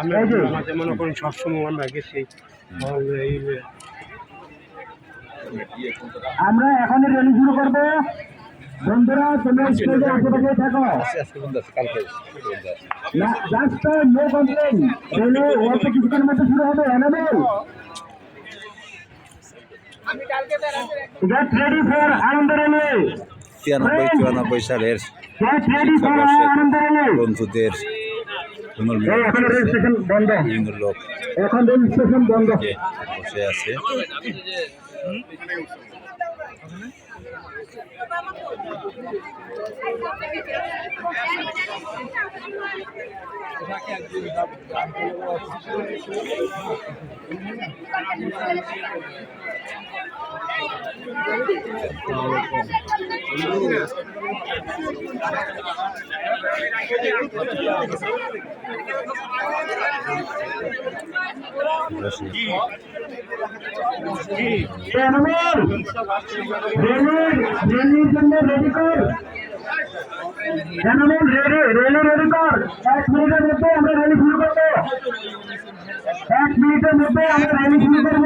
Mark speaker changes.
Speaker 1: আমরা মাঝে মনে করেন সবসময় আমরা গেছি।
Speaker 2: আমরা এখনই র্যালি শুরু করব। বন্ধুরা তোমরা আশেপাশে থাকো।
Speaker 3: আজকে বন্ধ আছে কালকে বন্ধ আছে
Speaker 2: না জাস্ট নো কমপ্লেন রেলে অল্প কিছুক্ষণের মধ্যে শুরু হবে এনাবেল গেট রেডি ফর আনন্দ রেলে
Speaker 3: তিরানব্বই চুরানব্বই সালের
Speaker 2: গেট রেডি ফর আনন্দ রেলে
Speaker 3: বন্ধুদের
Speaker 2: এখন রেল বন্ধ।
Speaker 3: লোক
Speaker 2: এখন রেল বন্ধ।
Speaker 3: বসে আছে। বসে
Speaker 2: এনাবেল রেডি কর এনাবেল রেলে রেলে রেডি এক মিনিটের মধ্যে আমরা রেলি শুরু করব এক মিনিটের মধ্যে আমরা রেলি করব